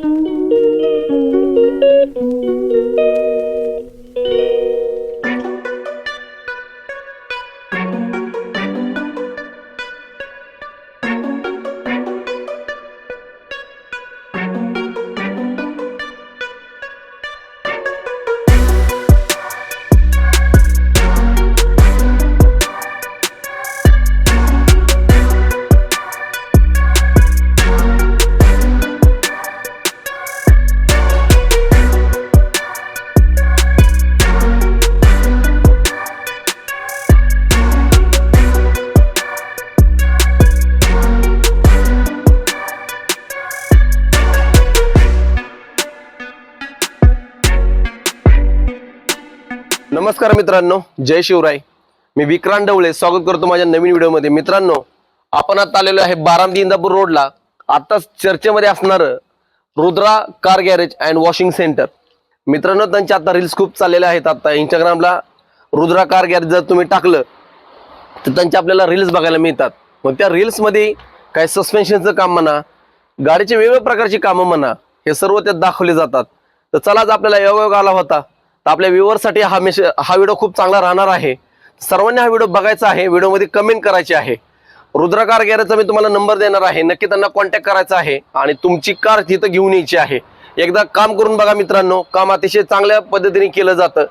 Thank you. नमस्कार मित्रांनो जय शिवराय. मी विक्रांत डवळे स्वागत करतो माझ्या नवीन व्हिडिओमध्ये. मित्रांनो आपण आता आलेलो आहे बारामती इंदापूर रोडला. आताच चर्चेमध्ये असणार Rudra car garage and washing centre. मित्रांनो त्यांचे आता रील्स खूप चाललेले आहेत. आता इंस्टाग्रामला रुद्रा कार गॅरेज जर तुम्ही टाकलं तर त्यांचे आपल्याला रील्स बघायला मिळतात. मग त्या रील्समध्ये काय सस्पेन्शनचं काम म्हणा गाडीचे वेगवेगळ्या प्रकारची कामं म्हणा हे सर्व त्यात दाखवले जातात. तर चला आज आपल्याला योग आला होता. तर आपल्या व्ह्युअरसाठी हा मेसेज हा व्हिडिओ खूप चांगला राहणार आहे. सर्वांनी हा व्हिडिओ बघायचा आहे. व्हिडिओमध्ये कमेंट करायची आहे. रुद्रकार गॅरेजचा मी तुम्हाला नंबर देणार आहे. नक्की त्यांना कॉन्टॅक्ट करायचा आहे आणि तुमची कार तिथं घेऊन यायची आहे. एकदा काम करून बघा मित्रांनो. काम अतिशय चांगल्या पद्धतीने केलं जातं.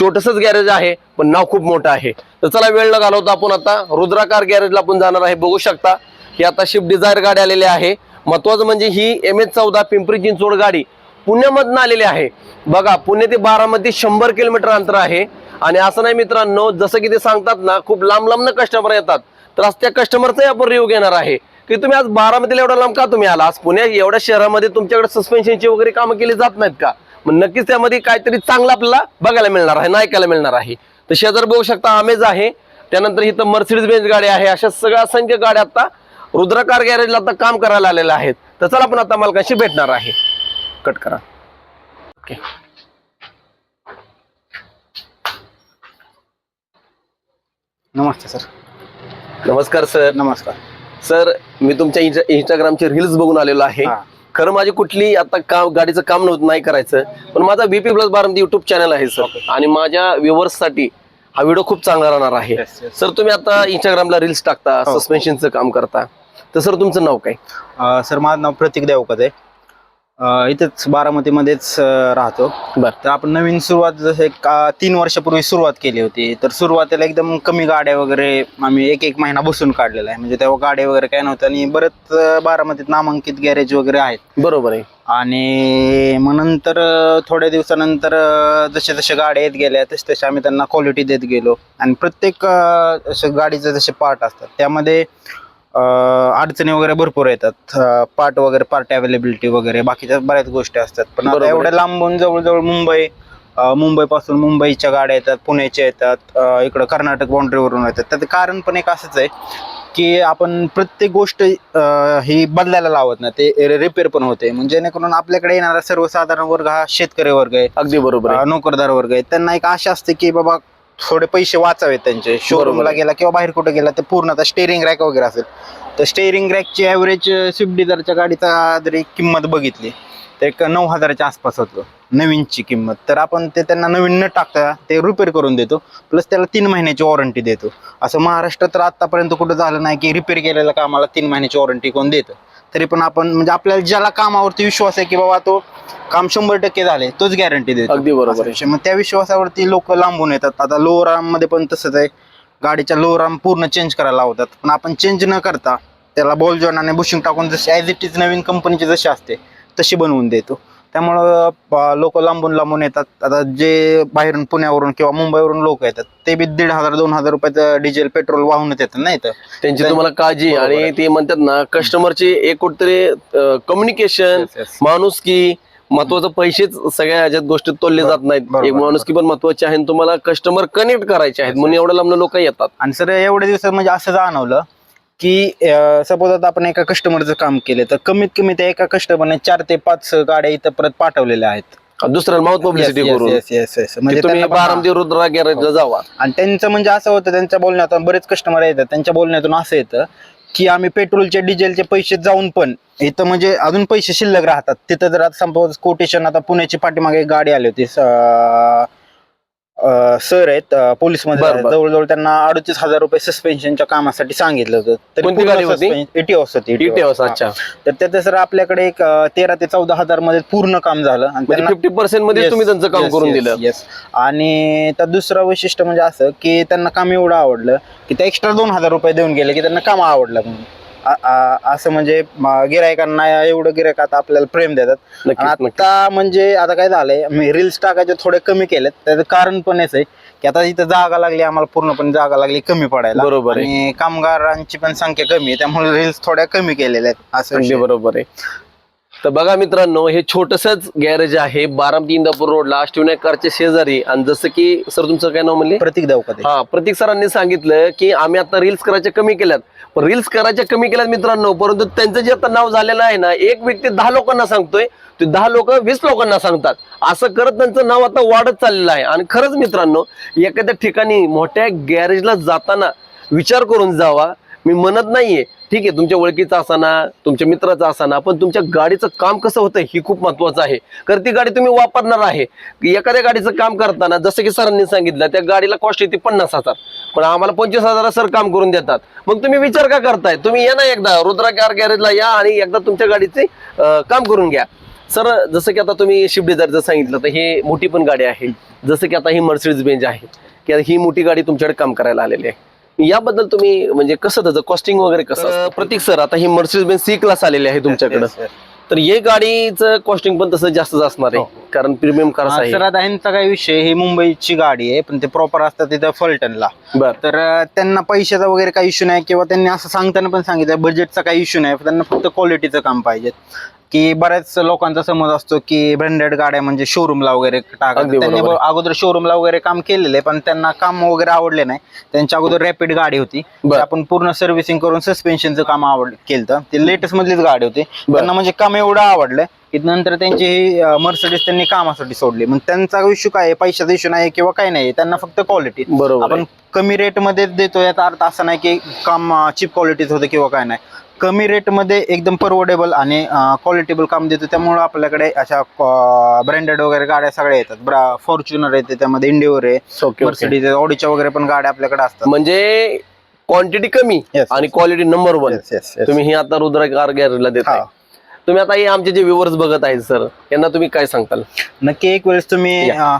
छोटसच गॅरेज आहे पण नाव खूप मोठं आहे. तर चला वेळ न घालवता आपण आता रुद्राकार गॅरेजला आपण जाणार आहे. बघू शकता ही आता शिफ्ट डिझायर गाडी आलेली आहे. महत्वाचं म्हणजे ही एम एच चौदा पिंपरी चिंचवड गाडी पुण्यामधनं आलेले आहे. बघा पुणे ते बारामती शंभर किलोमीटर अंतर आहे. आणि असं नाही मित्रांनो जसं की ते सांगतात ना खूप लांब लांबनं कस्टमर येतात. तर आज त्या कस्टमरचाही आपण रिव्ह्यू घेणार आहे. की तुम्ही आज बारामतीला एवढा लांब का तुम्ही आला? आज पुणे एवढ्या शहरामध्ये तुमच्याकडे सस्पेन्शनची वगैरे कामं केली जात नाहीत का? मग नक्कीच त्यामध्ये काहीतरी चांगलं आपल्याला बघायला मिळणार आहे ना ऐकायला मिळणार आहे. तर शेजार बघू शकता अमेज आहे. त्यानंतर इथं मर्सिडीज बेंच गाडी आहे. अशा सगळ्या असंख्य गाड्या आता रुद्रकार गॅरेजला आता काम करायला आलेल्या आहेत. तर चला आपण आता मालकाशी भेटणार आहे. कट करा. ओके नमस्ते सर नमस्कार सर नमस्कार. सर मी तुमच्या इंस्टा- इंस्टाग्रामचे रील्स बघून आलेलो आहे. हा. खरं माझी कुठली आता काम गाडीचं काम नव्हतं नाही करायचं. पण माझा BP plus Baramati YouTube channel आहे सर आणि माझ्या व्ह्युअर्ससाठी हा व्हिडिओ खूप चांगला राहणार आहे. Yes, yes. सर तुम्ही आता इंस्टाग्रामला रील्स टाकता हो. सस्पेन्शनचं काम करता. तर सर तुमचं नाव काय? अं, सर माझं नाव प्रतीक देवकत आहे. इथेच बारामतीमध्येच राहतो. बर. तर आपण नवीन सुरुवात जसे अं, तीन वर्षापूर्वी सुरुवात केली होती. तर सुरुवातीला एकदम कमी गाड्या वगैरे आम्ही एक एक महिना बसून काढलेला आहे. म्हणजे तेव्हा गाड्या वगैरे काय नव्हतं आणि बरंच बारामतीत नामांकित गॅरेज वगैरे आहेत. बरोबर आहे. आणि मग नंतर थोड्या दिवसानंतर जसे जसे गाड्या येत गेल्या तसे तसे आम्ही त्यांना क्वालिटी देत गेलो. आणि प्रत्येक गाडीचे जसे पार्ट असतात त्यामध्ये अडचणी वगैरे भरपूर येतात. पार्ट वगैरे पार्ट अवेलेबिलिटी वगैरे बाकीच्या बऱ्याच गोष्टी असतात. पण आता. एवढ्या लांबून जवळजवळ मुंबई मुंबईपासून मुंबईच्या गाड्या येतात पुण्याच्या येतात इकडं कर्नाटक बाउंड्रीवरून येतात. त्याचं कारण पण एक असंच आहे की आपण प्रत्येक गोष्ट ही बदलायला लावत ना ते रिपेअर पण होते. म्हणजे जेणेकरून आपल्याकडे येणारा सर्वसाधारण वर्ग हा शेतकरी वर्ग आहे. अगदी बरोबर नोकरदार वर्ग आहे. त्यांना एक आशा असते की बाबा थोडे पैसे वाचावेत त्यांचे. शोरूमला. गेला किंवा बाहेर कुठे गेला ते पूर्ण आता स्टेरिंग रॅक वगैरे असेल. तर स्टेरिंग रॅकची ॲव्हरेज स्विफ्ट डिझायरच्या गाडीचा जरी किंमत बघितली तर एक नऊ हजाराच्या आसपास होतो. नवीनची किंमत. तर आपण ते त्यांना नवीन न टाकता ते रिपेअर करून देतो. प्लस त्याला तीन महिन्याची वॉरंटी देतो. असं महाराष्ट्रात तर आतापर्यंत कुठं झालं नाही की रिपेअर केलेल्या कामाला तीन महिन्याची वॉरंटी कोण देतं? तरी पण आपण म्हणजे आपल्याला ज्याला कामावरती विश्वास आहे की बाबा तो काम शंभर टक्के झाले तोच गॅरंटी देतो. अगदी बरोबर आहे. मग त्या विश्वासावरती लोक लांबून येतात. आता लोअर आर्ममध्ये पण तसंच आहे. गाडीच्या लोअर आर्म पूर्ण चेंज करायला लावतात. पण आपण चेंज न करता त्याला बॉल जॉन आणि बुशिंग टाकून जशी ॲज इट इज नवीन कंपनीची जशी असते तशी बनवून देतो. त्यामुळं लोक लांबून लांबून येतात. आता जे बाहेरून पुण्यावरून किंवा मुंबईवरून लोक येतात ते बी दीड हजार दोन हजार रुपयाचं डिझेल पेट्रोल वाहूनच येतात नाही तर. त्यांची तुम्हाला काळजी बरोबर आणि आहे. ते म्हणतात ना कस्टमरची एक कुठतरी कम्युनिकेशन Yes, yes. माणुसकी महत्वाचं पैसेच सगळ्या ह्याच्यात गोष्टी तोलले जात नाहीत. एक माणुसकी पण महत्वाची आहे आणि तुम्हाला कस्टमर कनेक्ट करायचे आहेत. म्हणून एवढं लांब लोक येतात. आणि सर एवढ्या दिवसात म्हणजे असं जाणवलं की सपोज आता आपण एका कस्टमरचं काम केलं तर कमीत कमी त्या एका कस्टमरने चार ते पाच गाड्या इथं परत पाठवलेल्या आहेत. दुसऱ्याला माउथ पब्लिसिटी करून. की म्हणजे बारामती रुद्रा गॅरेजला जावा. आणि त्यांचं म्हणजे असं होतं त्यांच्या बोलण्यातून बरेच कस्टमर येतात त्यांच्या बोलण्यातून असं येतं की आम्ही पेट्रोलचे डिझेलचे पैसे जाऊन पण इथं म्हणजे अजून पैसे शिल्लक राहतात. तिथं जर आता सपोज कोटेशन आता पुण्याची पाठीमागे एक गाडी आली होती स सर आहेत पोलीसमध्ये बरं, बरं. जवळजवळ त्यांना अडतीस हजार रुपये सस्पेन्शनच्या कामासाठी सांगितलं होतं कोणती गाडी होती? इटी ETOS. हाऊस अच्छा तर त्याचं सर आपल्याकडे एक अं, तेरा ते चौदा हजारमध्ये पूर्ण काम झालं आणि त्यांना फिफ्टी पर्सेंटमध्ये Yes, तुम्ही त्यांचं काम yes, करून yes, दिलं yes. आणि तर दुसरं वैशिष्ट्य म्हणजे असं की त्यांना काम एवढं आवडलं की ते एक्स्ट्रा दोन हजार रुपये देऊन गेले की त्यांना काम आवडलं म्हणून असं म्हणजे गिरायकांना एवढं गिरायक आता आपल्याला प्रेम देतात. आता म्हणजे आता काय झालंय मी रील्स टाकायचे थोडे कमी केलेत त्याचं कारण पण हेच आहे की आता इथं जागा लागली आम्हाला पूर्णपणे जागा लागली कमी पडायला. बरोबर. आणि कामगारांची पण संख्या कमी आहे त्यामुळे रील्स थोड्या कमी केलेल्या आहेत असं. बरोबर आहे. तर बघा मित्रांनो हे छोटसच गॅरेज आहे बारामती इंदापूर रोडला अष्टविनायक कारच्या शेजारी. आणि जसं की सर तुमचं काय नाव म्हणले? प्रतीक देवकते. हा प्रतीक सरांनी सांगितलं की आम्ही आता रील्स करायच्या कमी केल्यात. रील्स करायच्या कमी केल्यात मित्रांनो परंतु त्यांचं जे आता नाव झालेलं आहे ना एक व्यक्ती दहा लोकांना सांगतोय ते दहा लोक वीस लोकांना सांगतात. असं करत त्यांचं नाव आता वाढत चाललेलं आहे. आणि खरंच मित्रांनो एखाद्या ठिकाणी मोठ्या गॅरेजला जाताना विचार करून जावा मी म्हणत नाहीये. ठीक आहे तुमच्या ओळखीचा असाना तुमच्या मित्राचा असाना पण तुमच्या गाडीचं काम कसं होतं ही खूप महत्वाचं आहे. कारण ती गाडी तुम्ही वापरणार आहे. की एखाद्या गाडीचं काम करताना जसं की सरांनी सांगितलं त्या गाडीला कॉस्ट येते पन्नास हजार. पण आम्हाला पंचवीस हजार सर काम करून देतात. मग तुम्ही विचार का करताय? तुम्ही या ना एकदा रुद्रा कार गॅरेजला या आणि एकदा तुमच्या गाडीचे काम करून घ्या. सर जसं की आता तुम्ही शिफ्ट डिझायरचं सांगितलं तर हे मोठी पण गाडी आहे. जसं की आता ही मर्सिडीज बेंज आहे. की ही मोठी गाडी तुमच्याकडे काम करायला आलेली आहे. याबद्दल तुम्ही म्हणजे कसं त्याचं कॉस्टिंग वगैरे कसं? प्रतीक सर आता ही मर्सिडीज बेंच सी क्लास आलेली आहे तुमच्याकडे. तर हे गाडीचं कॉस्टिंग पण तसं जास्तच असणार आहे हो. कारण प्रीमियम कार्स हा, आहे काय विषय ही मुंबईची गाडी आहे पण ते प्रॉपर असतात तिथं फलटणला बर. तर अं, त्यांना पैशाचा वगैरे काही इश्यू नाही किंवा त्यांनी असं सांगताना पण सांगितलं बजेटचा काही इश्यू नाही त्यांना फक्त क्वालिटीचं काम पाहिजे. की बऱ्याच लोकांचा समज असतो की ब्रँडेड गाड्या म्हणजे शोरूमला वगैरे टाका. अगदी त्यांनी बरोबर. अगोदर शोरूमला वगैरे काम केलेलं आहे पण त्यांना काम वगैरे आवडले नाही. त्यांच्या अगोदर रॅपिड गाडी होती. बर. ते आपण पूर्ण सर्व्हिसिंग करून सस्पेन्शनचं काम आवड केलं ते लेटेस्ट मधलीच गाडी होती. त्यांना म्हणजे काम एवढं आवडलं नंतर त्यांची ही मर्सडीज त्यांनी कामासाठी सोडली मग त्यांचा इश्यू काय पैशाचा इश्यू नाही किंवा काही नाही त्यांना फक्त क्वालिटी बरोबर आपण. कमी रेटमध्ये देतो याचा अर्थ असा नाही की काम चीप क्वालिटीच होतं किंवा काय नाही कमी रेटमध्ये एकदम परवडेबल आणि क्वालिटेबल काम देतो त्यामुळे आपल्याकडे अशा ब्रँडेड वगैरे गाड्या सगळ्या येतात फॉर्च्युनर येते त्यामध्ये इंडिओर आहे. मर्सिडीज ऑडीच्या वगैरे पण गाड्या आपल्याकडे असतात म्हणजे क्वांटिटी कमी. आणि क्वालिटी नंबर वन. तुम्ही ही आता रुद्रा कार गॅरेजला देताय हा. तुम्ही आता हे आमचे जे व्ह्युअर्स बघत आहेत सर यांना तुम्ही काय सांगताल? नक्की एक वेळेस तुम्ही अं,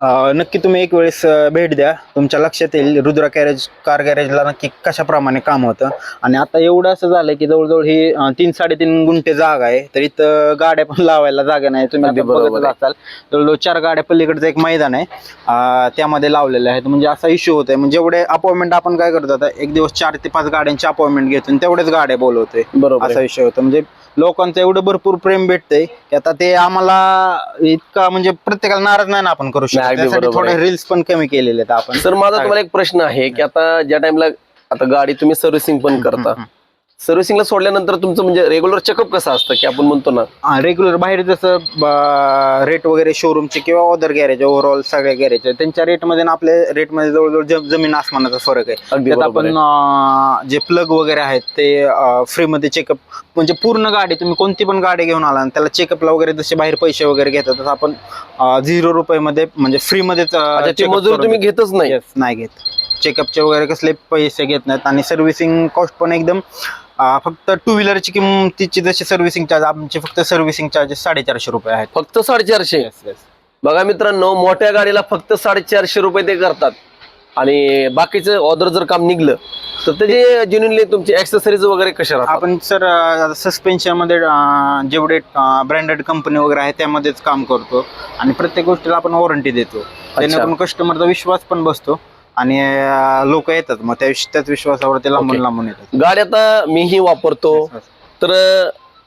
नक्की तुम्ही एक वेळेस भेट द्या. तुमच्या लक्षात येईल रुद्रा गॅरेज कार गॅरेजला नक्की कशाप्रमाणे काम होतं. आणि आता एवढं असं झालंय की जवळजवळ ही तीन साडेतीन गुंठे जागा आहे. तर इथं गाड्या पण लावायला जागा नाही. तुम्ही आहे. असाल. जवळजवळ चार गाड्या पलीकडचं एक मैदान आहे. त्यामध्ये लावलेले आहेत म्हणजे असा इश्यू होतोय. म्हणजे जेवढे अपॉइंटमेंट आपण काय करतो आता? एक दिवस चार ते पाच गाड्यांची अपॉइंटमेंट घेतो आणि तेवढ्याच गाड्या बोलवतोय. बरोबर असा आहे. विषय होता. म्हणजे लोकांचं एवढं भरपूर प्रेम भेटतंय की आता ते आम्हाला इतका म्हणजे प्रत्येकाला नाराज नाही ना आपण करू नाही, शकतो अगदी त्यासाठी बरोबर थोडे आहे. रील्स पण कमी केलेले आहेत आपण. सर माझा तुम्हाला एक प्रश्न आहे की आता ज्या टाइमला आता गाडी तुम्ही सर्व्हिसिंग पण करता सर्व्हिसिंगला सोडल्यानंतर तुमचं म्हणजे रेग्युलर चेकअप कसं असतं की आपण म्हणतो ना? रेग्युलर बाहेर जसं रेट वगैरे शोरूमचे किंवा अदर गॅरेज ओव्हरऑल सगळ्या गॅरेज त्यांच्या रेटमध्ये आणि आपल्या रेटमध्ये जवळजवळ ज- जमीन आसमानाचा फरक आहे. अगदी त्यात बरोबर आपण आहे. अं, जे प्लग वगैरे आहेत ते फ्रीमध्ये चेकअप म्हणजे पूर्ण गाडी तुम्ही कोणती पण गाडी घेऊन आला आणि त्याला चेकअपला वगैरे जसे बाहेर पैसे वगैरे घेतात तसं आपण झिरो रुपयामध्ये म्हणजे फ्रीमध्येच अच्छा ती मजुरी तुम्ही घेतच नाही. Yes, नाही घेत. चेकअपचे वगैरे कसले पैसे घेत नाहीत आणि सर्व्हिसिंग कॉस्ट पण एकदम फक्त टू व्हीलरची किंमतीची जशी सर्व्हिसिंग चार्ज आमचे फक्त सर्व्हिसिंग चार्जेस साडेचारशे रुपये आहेत. फक्त साडेचारशे. बघा मित्रांनो मोठ्या गाडीला फक्त साडेचारशे रुपये ते करतात. आणि बाकीचं ऑर्डर जर काम निघलं तर त्याचे जेन्युनली तुमचे ऍक्सेसरीज वगैरे कशा राहतात? आपण सर सस्पेन्शनमध्ये जेवढे ब्रँडेड कंपनी वगैरे आहे त्यामध्येच काम करतो. आणि प्रत्येक गोष्टीला आपण वॉरंटी देतो. जेणेकरून कस्टमरचा विश्वास पण बसतो. आणि लोक येतात मग त्या त्याच विश्वासावरती लांबून. लांबून येतात गाडी आता मीही वापरतो. तर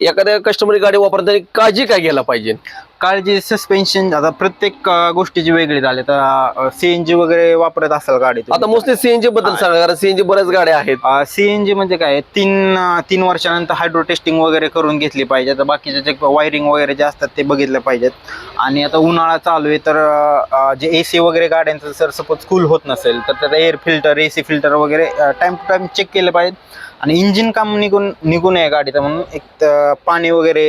एखाद्या कस्टमर गाडी वापरताना काळजी काय घ्यायला पाहिजे काळजी सस्पेन्शन आता प्रत्येक अं, गोष्टीची वेगळी झाली. तर सीएनजी वगैरे वापरत असाल गाडी आता मोस्टली सीएनजी बद्दल सांगा कारण सीएनजी बऱ्याच गाड्या आहेत. सीएनजी म्हणजे काय तीन अं, तीन वर्षानंतर हायड्रो टेस्टिंग वगैरे करून घेतली पाहिजे. तर बाकीचे जे वायरिंग वगैरे जे असतात ते बघितले पाहिजेत. आणि आता उन्हाळा चालू आहे तर अं, जे एसी वगैरे गाड्यांचं जर सपोज कूल होत नसेल तर त्याचा एअर फिल्टर एसी फिल्टर वगैरे टाइम टू टाइम चेक केले पाहिजेत. आणि इंजिन काम निघून निघून आहे गाडीचं म्हणून एक पाणी वगैरे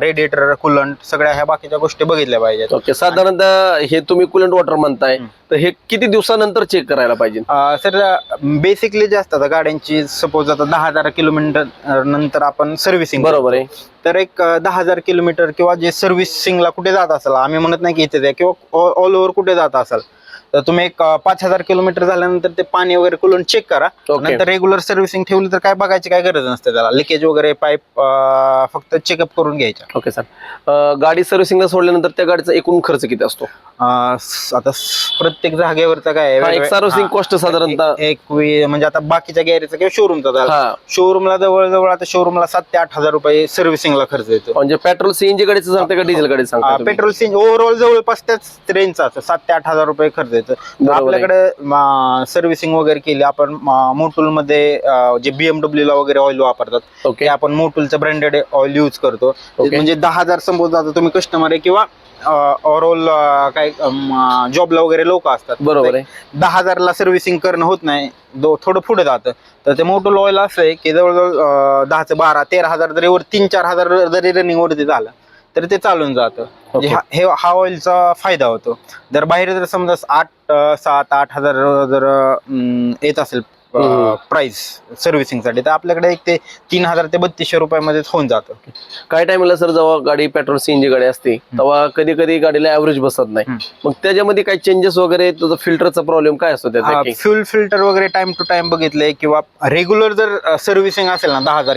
रेडिएटर कुलंट सगळ्या ह्या बाकीच्या गोष्टी बघितल्या पाहिजेत. ओके साधारणतः हे तुम्ही कुलंट वॉटर म्हणताय. तर हे किती दिवसानंतर चेक करायला पाहिजे? सर बेसिकली जे असतात गाड्यांची सपोज आता दहा हजार किलोमीटर नंतर आपण सर्व्हिसिंग बरोबर आहे. तर एक दहा हजार किलोमीटर किंवा जे सर्व्हिसिंगला कुठे जात असाल आम्ही म्हणत नाही की इथे द्या किंवा ऑल ओव्हर कुठे जात असाल तर तुम्ही एक अं, पाच हजार किलोमीटर झाल्यानंतर ते पाणी वगैरे कुलून चेक करा. नंतर रेग्युलर सर्व्हिसिंग ठेवली तर काय बघायची काय गरज नसते त्याला. लिकेज वगैरे पाईप फक्त चेकअप करून घ्यायच्या. ओके सर गाडी सर्व्हिसिंगला सोडल्यानंतर त्या गाडीचा एकूण खर्च किती असतो? अं, स- आता स- प्रत्येक जागेवरचा काय आहे, हा, एक वेगवेगळ्या- सर्व्हिसिंग हा, कॉस्ट साधारणतः एक- एक वे- म्हणजे आता बाकीच्या गॅरेजचा किंवा शोरूमचा झाला. हा. शोरूमला जवळजवळ आता शोरूमला सात ते आठ हजार रुपये सर्व्हिसिंगला खर्च येतो. म्हणजे पेट्रोल सीएनजी गाडीचं सांगता का डिझेल गाडी सांगता तुम्ही? पेट्रोल सीन ओव्हरऑल जवळपास त्याच रेंजचा असतो. सात ते आठ हजार रुपये खर्च आहे. आपल्याकडे सर्व्हिसिंग वगैरे केली. आपण मोटूल मध्ये जे बीएमडब्ल्यू ला वगैरे ऑइल वापरतात ते ओके आपण मोटूलचं ब्रँडेड ऑइल यूज करतो. ते. म्हणजे दहा हजार समजा आता तुम्ही कस्टमर आहे किंवा ओव्हरऑल काय जॉबला वगैरे लोक असतात. बरोबर आहे. दहा हजारला सर्व्हिसिंग करणं होत नाही. थोडं पुढे जातं. तर ते मोटूल ऑइल असं आहे की जवळजवळ दहाचं बारा तेरा हजार जरी वर तीन चार हजार जरी रनिंग वरती झालं तर ते चालून जातं म्हणजे Okay. हा- हे हा ऑइलचा फायदा होतो जर बाहेर जर समजा आठ अं, सात आठ हजार जर अं, येत असेल प्राइस सर्व्हिसिंगसाठी तर आपल्याकडे एक ते तीन हजार ते बत्तीसशे रुपयामध्ये होऊन जातं. काय टाइमला सर जेव्हा गाडी पेट्रोल सीएनजी गाडी असते तेव्हा कधी कधी गाडीला ऍव्हरेज बसत नाही. मग त्याच्यामध्ये काही चेंजेस वगैरे फिल्टरचा प्रॉब्लेम काय असतो त्याचा? फ्युल फिल्टर वगैरे टाइम टू टाइम बघितले किंवा रेग्युलर जर सर्व्हिसिंग असेल ना दहा हजार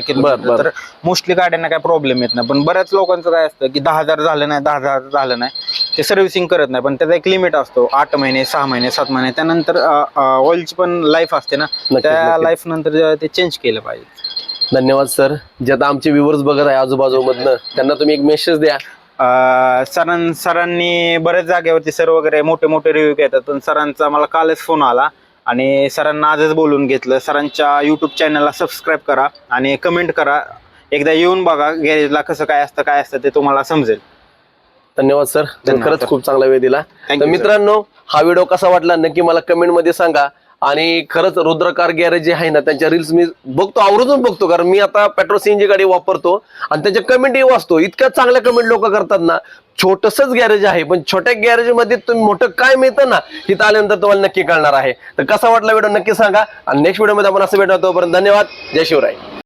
तर मोस्टली गाड्यांना काय प्रॉब्लेम येत नाही. पण बऱ्याच लोकांचं काय असतं की दहा हजार झालं नाही दहा हजार झालं नाही. ते सर्व्हिसिंग करत नाही पण त्याचा एक लिमिट असतो. आठ महिने सहा महिने सात महिने. त्यानंतर ऑइलची पण लाईफ असते ना. त्या. लाईफ नंतर ते चेंज केलं पाहिजे. धन्यवाद सर जे आता आमचे व्ह्युअर्स बघत आहे आजूबाजूमधनं त्यांना तुम्ही एक मेसेज द्या. सरां सरांनी बऱ्याच जागेवरती सर वगैरे मोठे मोठे रिव्ह्यू घेतात पण सरांचा मला कालच फोन आला. आणि सरांना आजच बोलून घेतलं. सरांच्या युट्यूब चॅनलला सबस्क्राईब करा आणि कमेंट करा. एकदा येऊन बघा गॅरेजला कसं काय असतं काय असतं ते तुम्हाला समजेल. धन्यवाद सर खरंच. खूप चांगला वेळ दिला. तर. मित्रांनो हा व्हिडिओ कसा वाटला नक्की मला कमेंटमध्ये सांगा. आणि खरंच रुद्रकार गॅरेज जे आहे ना त्यांच्या रील्स मी बघतो आवर्जून बघतो. कारण मी आता पेट्रोल सीएनजी गाडी वापरतो आणि त्याच्या कमेंटही वाचतो. इतक्या चांगल्या कमेंट लोक करतात ना छोटसच गॅरेज आहे. पण छोट्या गॅरेजमध्ये तुम्ही मोठं काय मिळतं ना तिथं आल्यानंतर तुम्हाला नक्की कळणार आहे. तर कसा वाटला व्हिडिओ नक्की सांगा. आणि नेक्स्ट व्हिडिओमध्ये आपण असं भेटतो तोपर्यंत धन्यवाद. जय शिवराय.